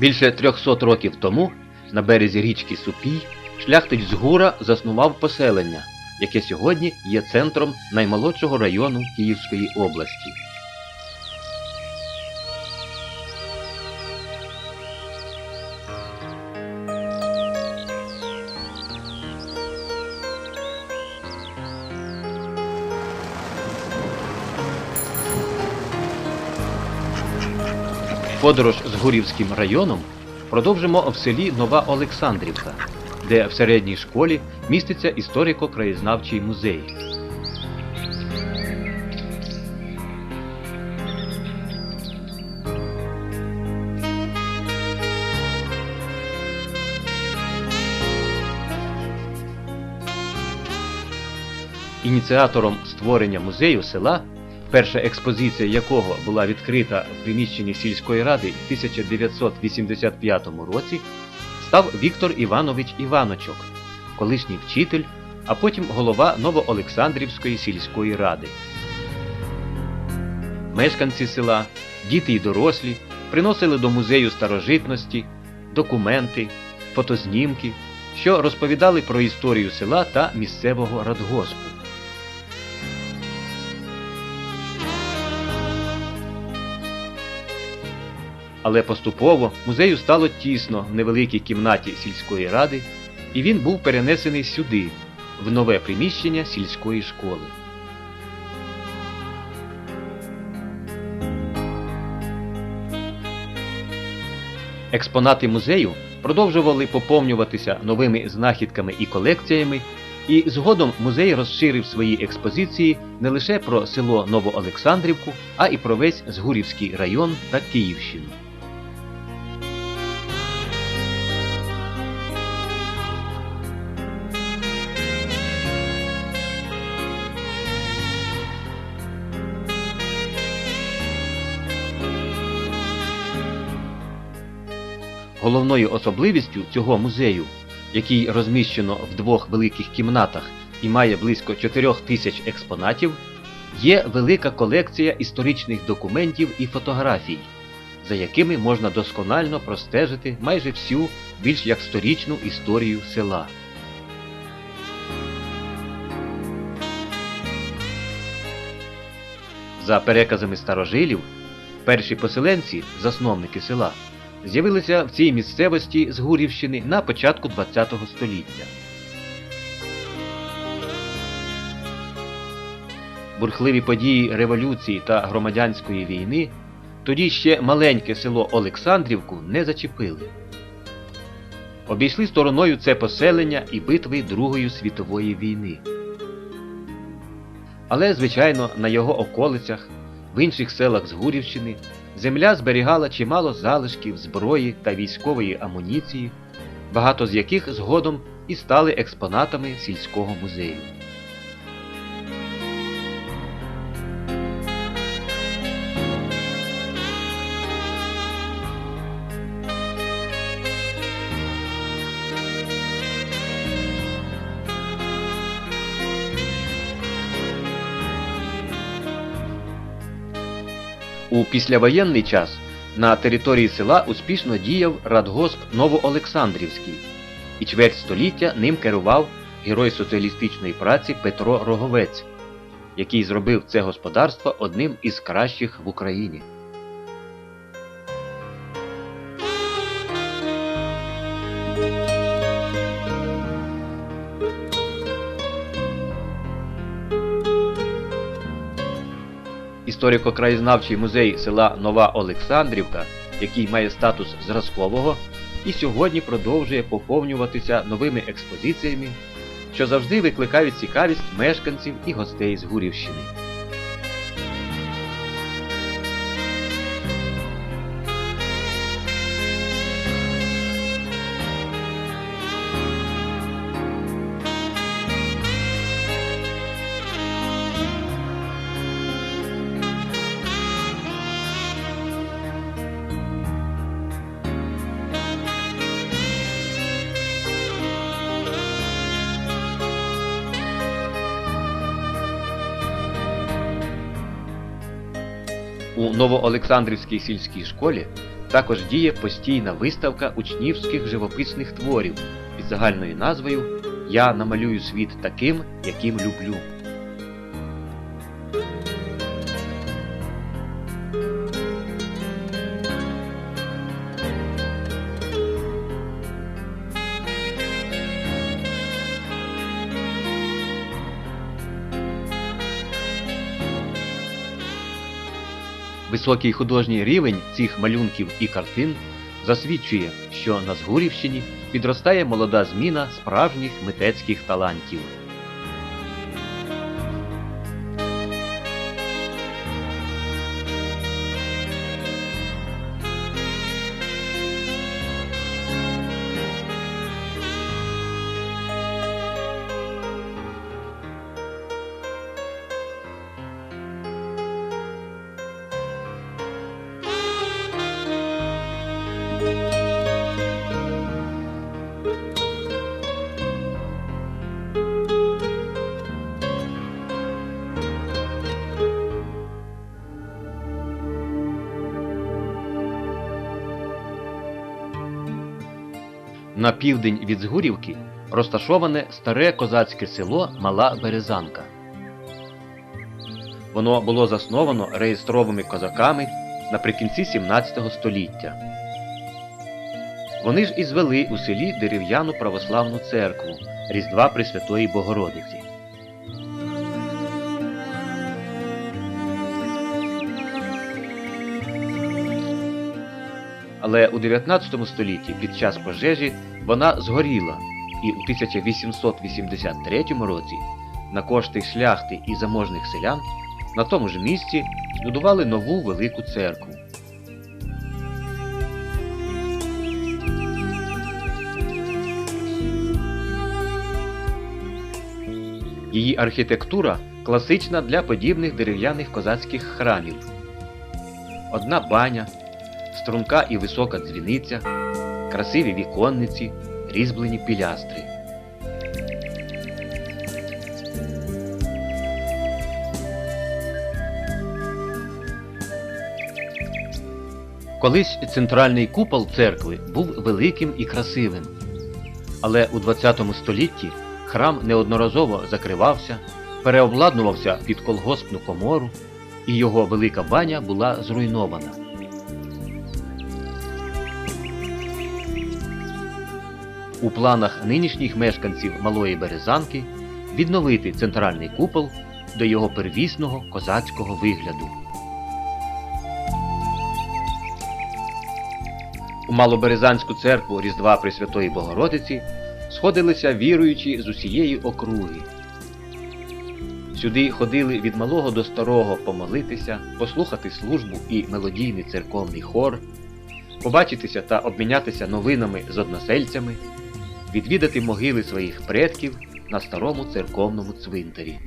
Більше 300 років тому на березі річки Супій шляхтич з Гура заснував поселення, яке сьогодні є центром наймолодшого району Київської області. Подорож з Гурівським районом продовжимо в селі Нова Олександрівка, де в середній школі міститься історико-краєзнавчий музей. Ініціатором створення музею села, перша експозиція якого була відкрита в приміщенні сільської ради в 1985 році, став Віктор Іванович Іваночок, колишній вчитель, а потім голова Новоолександрівської сільської ради. Мешканці села, діти й дорослі приносили до музею старожитності, документи, фотознімки, що розповідали про історію села та місцевого радгоспу. Але поступово музею стало тісно в невеликій кімнаті сільської ради, і він був перенесений сюди, в нове приміщення сільської школи. Експонати музею продовжували поповнюватися новими знахідками і колекціями, і згодом музей розширив свої експозиції не лише про село Новоолександрівку, а і про весь Згурівський район та Київщину. Головною особливістю цього музею, який розміщено в двох великих кімнатах і має близько 4 тисяч експонатів, є велика колекція історичних документів і фотографій, за якими можна досконально простежити майже всю більш як сторічну історію села. За переказами старожилів, перші поселенці, засновники села, з'явилися в цій місцевості з Гурівщини на початку ХХ століття. Бурхливі події революції та громадянської війни тоді ще маленьке село Олександрівку не зачепили. Обійшли стороною це поселення і битви Другої світової війни. Але, звичайно, на його околицях, в інших селах з Гурівщини, земля зберігала чимало залишків зброї та військової амуніції, багато з яких згодом і стали експонатами сільського музею. У післявоєнний час на території села успішно діяв радгосп Новоолександрівський, і чверть століття ним керував герой соціалістичної праці Петро Роговець, який зробив це господарство одним із кращих в Україні. Історико-краєзнавчий музей села Нова Олександрівка, який має статус зразкового, і сьогодні продовжує поповнюватися новими експозиціями, що завжди викликають цікавість мешканців і гостей з Гурівщини. У Новоолександрівській сільській школі також діє постійна виставка учнівських живописних творів під загальною назвою Я намалюю світ таким, яким люблю. Високий художній рівень цих малюнків і картин засвідчує, що на Згурівщині підростає молода зміна справжніх митецьких талантів. На південь від Згурівки розташоване старе козацьке село Мала Березанка. Воно було засновано реєстровими козаками наприкінці 17 століття. Вони ж і звели у селі дерев'яну православну церкву Різдва Пресвятої Богородиці. Але у 19 столітті під час пожежі вона згоріла, і у 1883 році на кошти шляхти і заможних селян на тому ж місці збудували нову велику церкву. Її архітектура класична для подібних дерев'яних козацьких храмів. Одна баня, струнка і висока дзвіниця, красиві віконниці, різьблені пілястри. Колись центральний купол церкви був великим і красивим, але у ХХ столітті храм неодноразово закривався, переобладнувався під колгоспну комору, і його велика баня була зруйнована. У планах нинішніх мешканців Малої Березанки відновити центральний купол до його первісного козацького вигляду. У Малоберезанську церкву Різдва Пресвятої Богородиці сходилися віруючі з усієї округи. Сюди ходили від малого до старого помолитися, послухати службу і мелодійний церковний хор, побачитися та обмінятися новинами з односельцями, відвідати могили своїх предків на старому церковному цвинтарі.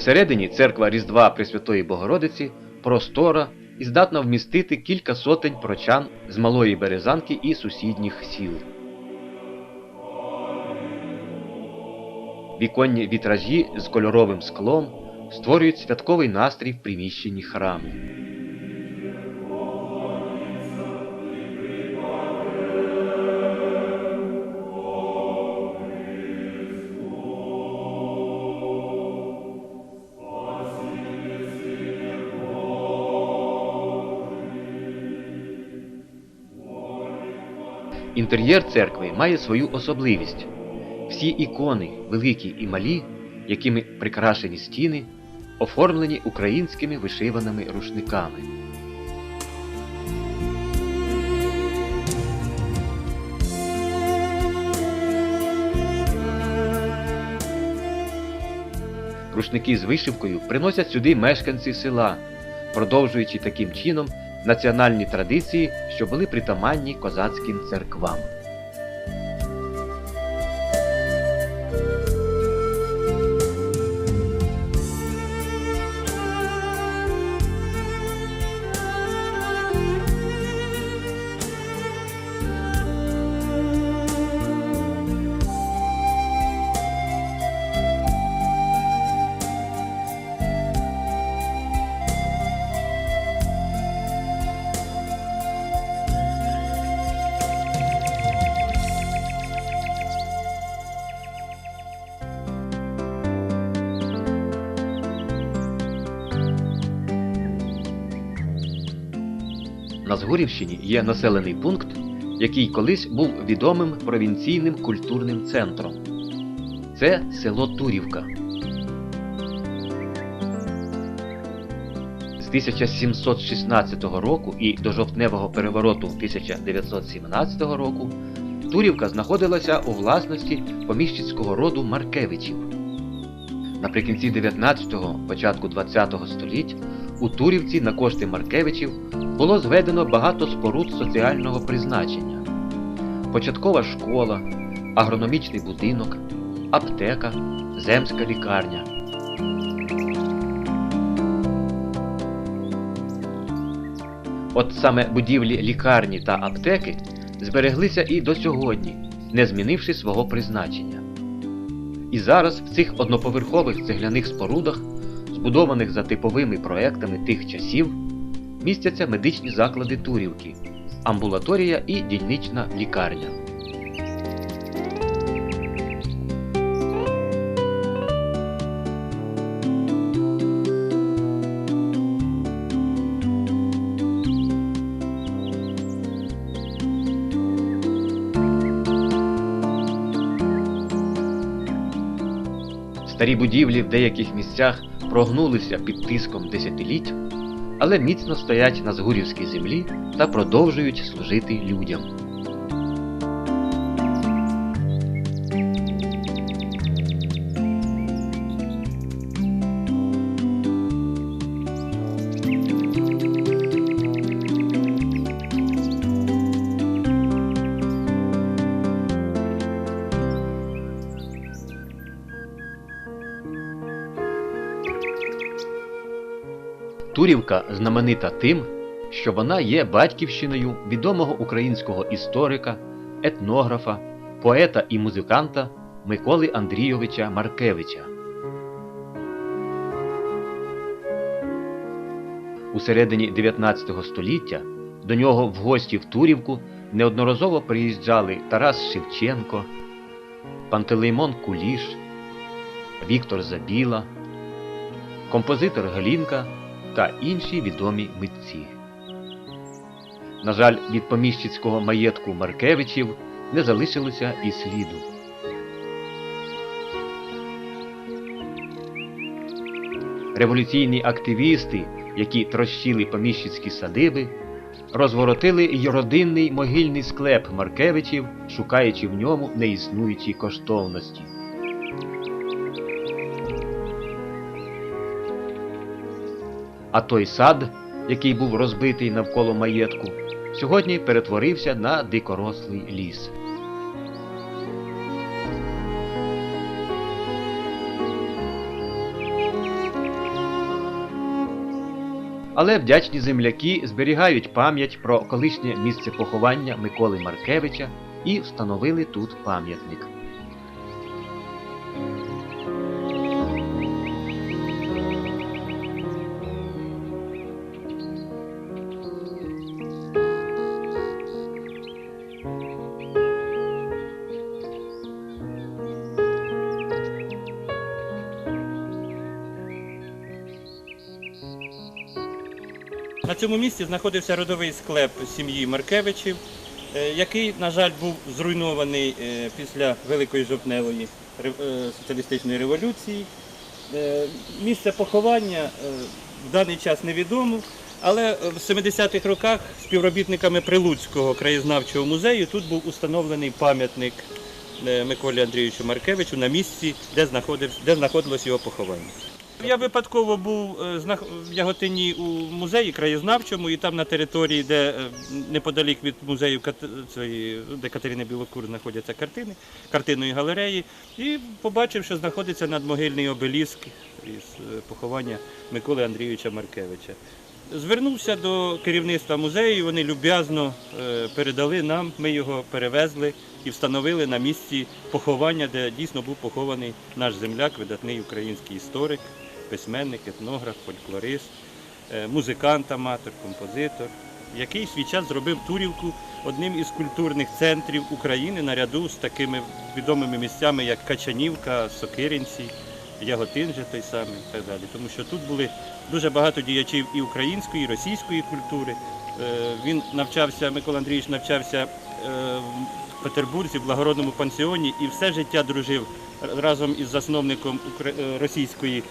Всередині церква Різдва Пресвятої Богородиці простора і здатна вмістити кілька сотень прочан з Малої Березанки і сусідніх сіл. Віконні вітражі з кольоровим склом створюють святковий настрій в приміщенні храму. Інтер'єр церкви має свою особливість. Всі ікони, великі і малі, якими прикрашені стіни, оформлені українськими вишиваними рушниками. Рушники з вишивкою приносять сюди мешканці села, продовжуючи таким чином національні традиції, що були притаманні козацьким церквам. На Згурівщині є населений пункт, який колись був відомим провінційним культурним центром. Це село Турівка. З 1716 року і до жовтневого перевороту 1917 року Турівка знаходилася у власності поміщицького роду Маркевичів. Наприкінці 19-го, початку 20-го століть у Турівці на кошти Маркевичів було зведено багато споруд соціального призначення: початкова школа, агрономічний будинок, аптека, земська лікарня. От саме будівлі лікарні та аптеки збереглися і до сьогодні, не змінивши свого призначення. І зараз в цих одноповерхових цегляних спорудах, збудованих за типовими проектами тих часів, містяться медичні заклади Турівки, амбулаторія і дільнична лікарня. Старі будівлі в деяких місцях прогнулися під тиском десятиліть, але міцно стоять на згурівській землі та продовжують служити людям. Турівка знаменита тим, що вона є батьківщиною відомого українського історика, етнографа, поета і музиканта Миколи Андрійовича Маркевича. У середині 19 століття до нього в гості в Турівку неодноразово приїжджали Тарас Шевченко, Пантелеймон Куліш, Віктор Забіла, композитор Глінка та інші відомі митці. На жаль, від поміщицького маєтку Маркевичів не залишилося і сліду. Революційні активісти, які трощили поміщицькі садиби, розворотили й родинний могильний склеп Маркевичів, шукаючи в ньому неіснуючі коштовності. А той сад, який був розбитий навколо маєтку, сьогодні перетворився на дикорослий ліс. Але вдячні земляки зберігають пам'ять про колишнє місце поховання Миколи Маркевича і встановили тут пам'ятник. На цьому місці знаходився родовий склеп сім'ї Маркевичів, е, який, на жаль, був зруйнований е, після Великої жовтневої е, соціалістичної революції. Місце поховання в даний час невідомо, але в 70-х роках співробітниками Прилуцького краєзнавчого музею тут був установлений пам'ятник Миколі Андрійовичу Маркевичу на місці, де знаходилось його поховання. Я випадково був е, в Яготині у музеї краєзнавчому, і там на території, де е, неподалік від музею де Катерини Білокур знаходяться картини, картинної галереї, і побачив, що знаходиться надмогильний обеліск із е, поховання Миколи Андрійовича Маркевича. Звернувся до керівництва музею, вони люб'язно передали нам, ми його перевезли і встановили на місці поховання, де дійсно був похований наш земляк, видатний український історик, письменник, етнограф, фольклорист, е, музикант, аматор, композитор, який свій час зробив Турівку одним із культурних центрів України наряду з такими відомими місцями, як Качанівка, Сокиринці, Яготин же той самий і так далі. Тому що тут були дуже багато діячів і української, і російської культури. Е, Він навчався, Микола Андрійович навчався е, в Петербурзі, в благородному пансіоні і все життя дружив разом із засновником російської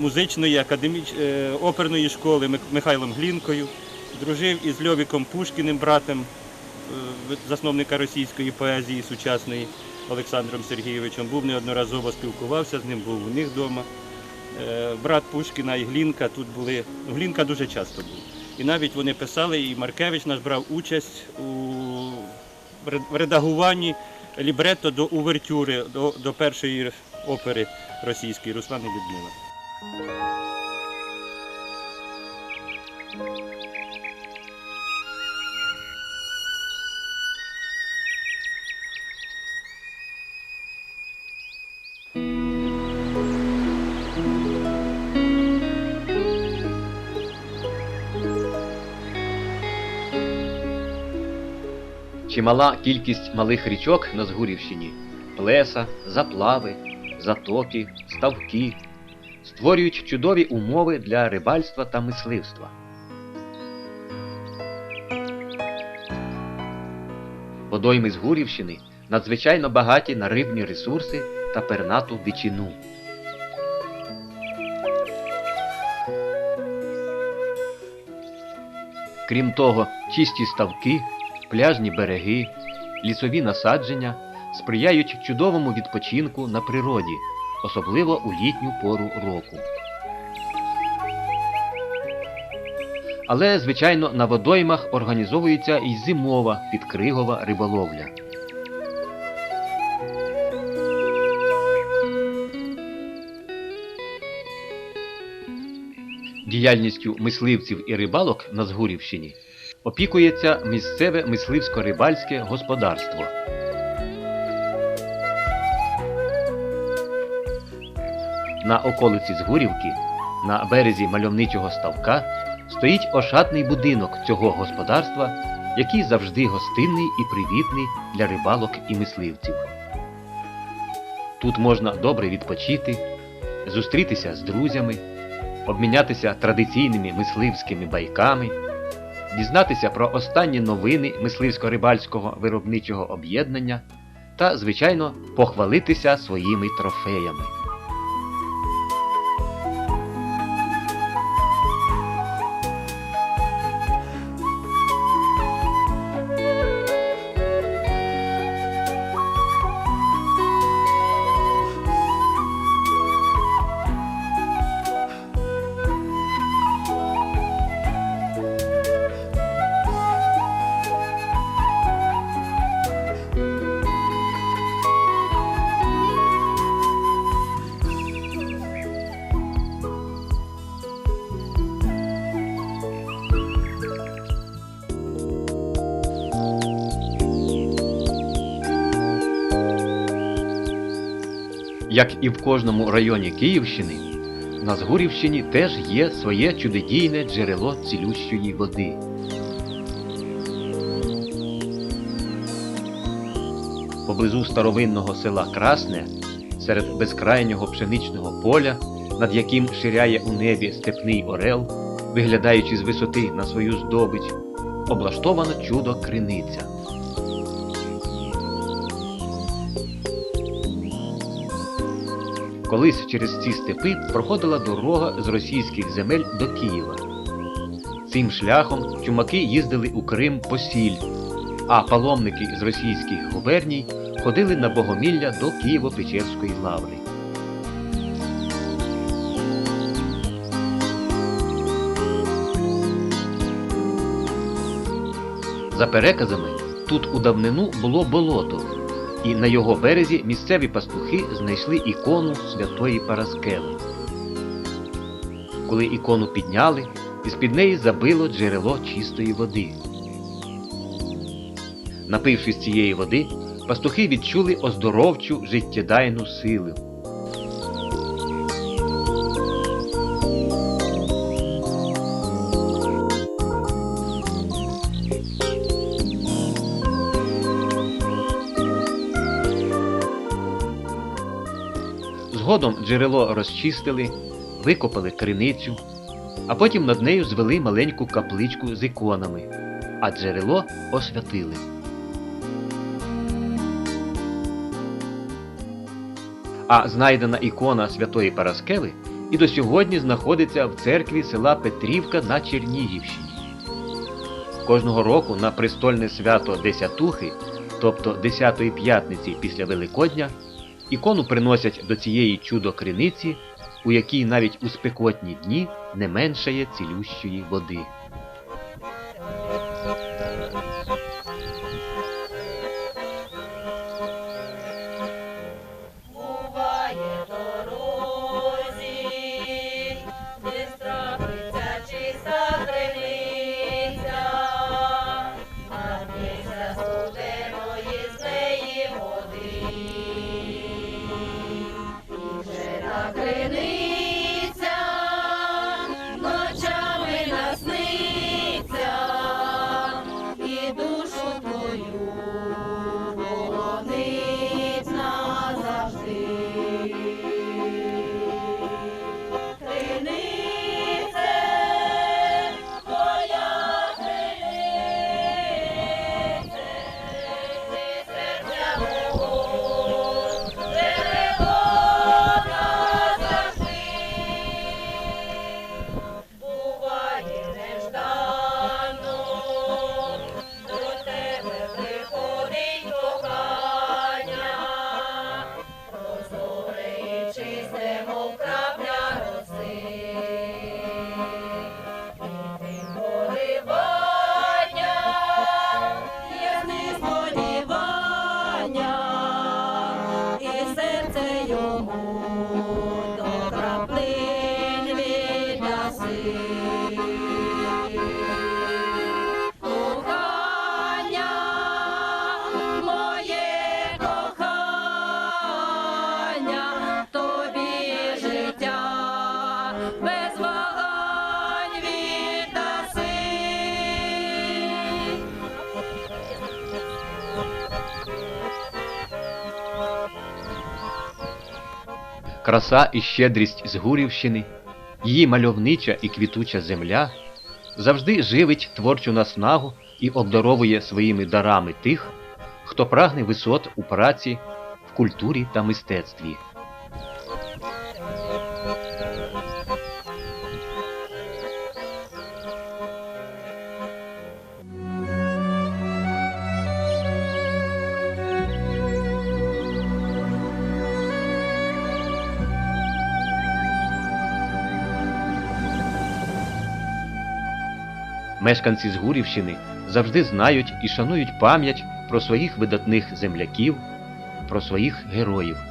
музичної академіч... е, оперної школи Михайлом Глінкою. Дружив із Льовіком Пушкіним, братом е, засновника російської поезії сучасної Олександром Сергійовичем. Був неодноразово спілкувався з ним, був у них вдома. Е, Брат Пушкіна і Глінка тут були. Глінка дуже часто був. І навіть вони писали, і Маркевич наш брав участь у редагуванні лібретто до увертюри, до, до першої опери російської Руслан і Людмила. Чимала кількість малих річок на Згурівщині? Плеса, заплави, затоки, ставки створюють чудові умови для рибальства та мисливства. Водойми Згурівщини надзвичайно багаті на рибні ресурси та пернату дичину. Крім того, чисті ставки, пляжні береги, лісові насадження сприяють чудовому відпочинку на природі, особливо у літню пору року. Але, звичайно, на водоймах організовується і зимова підкригова риболовля. Діяльністю мисливців і рибалок на Згурівщині опікується місцеве мисливсько-рибальське господарство. На околиці Згурівки, на березі мальовничого ставка, стоїть ошатний будинок цього господарства, який завжди гостинний і привітний для рибалок і мисливців. Тут можна добре відпочити, зустрітися з друзями, обмінятися традиційними мисливськими байками, дізнатися про останні новини мисливсько-рибальського виробничого об'єднання та, звичайно, похвалитися своїми трофеями. Як і в кожному районі Київщини, на Згурівщині теж є своє чудодійне джерело цілющої води. Поблизу старовинного села Красне, серед безкрайнього пшеничного поля, над яким ширяє у небі степний орел, виглядаючи з висоти на свою здобич, облаштовано чудо криниця. Колись через ці степи проходила дорога з російських земель до Києва. Цим шляхом чумаки їздили у Крим по сіль, а паломники з російських губерній ходили на богомілля до Києво-Печерської лаври. За переказами, тут у давнину було болото, і на його березі місцеві пастухи знайшли ікону святої Параскеви. Коли ікону підняли, із-під неї забило джерело чистої води. Напившись цієї води, пастухи відчули оздоровчу життєдайну силу. Згодом джерело розчистили, викопали криницю, а потім над нею звели маленьку капличку з іконами, а джерело освятили. А знайдена ікона святої Параскеви і до сьогодні знаходиться в церкві села Петрівка на Чернігівщині. Кожного року на престольне свято Десятухи, тобто Десятої п'ятниці після Великодня, ікону приносять до цієї чудо-криниці, у якій навіть у спекотні дні не меншає цілющої води. Краса і щедрість з Гурівщини, її мальовнича і квітуча земля завжди живить творчу наснагу і обдаровує своїми дарами тих, хто прагне висот у праці, в культурі та мистецтві. Мешканці Згурівщини завжди знають і шанують пам'ять про своїх видатних земляків, про своїх героїв.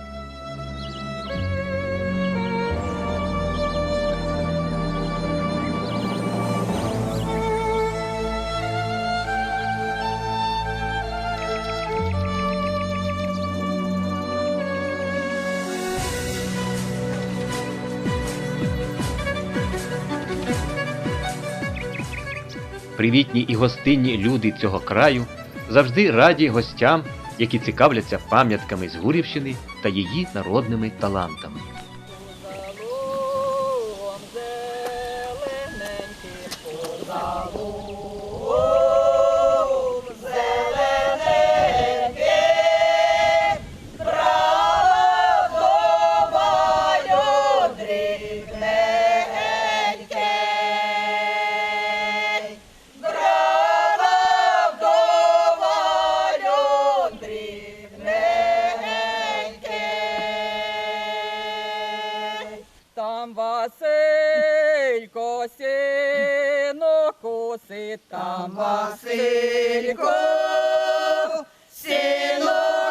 Привітні і гостинні люди цього краю завжди раді гостям, які цікавляться пам'ятками з Гурівщини та її народними талантами. просить там Василько, сіно.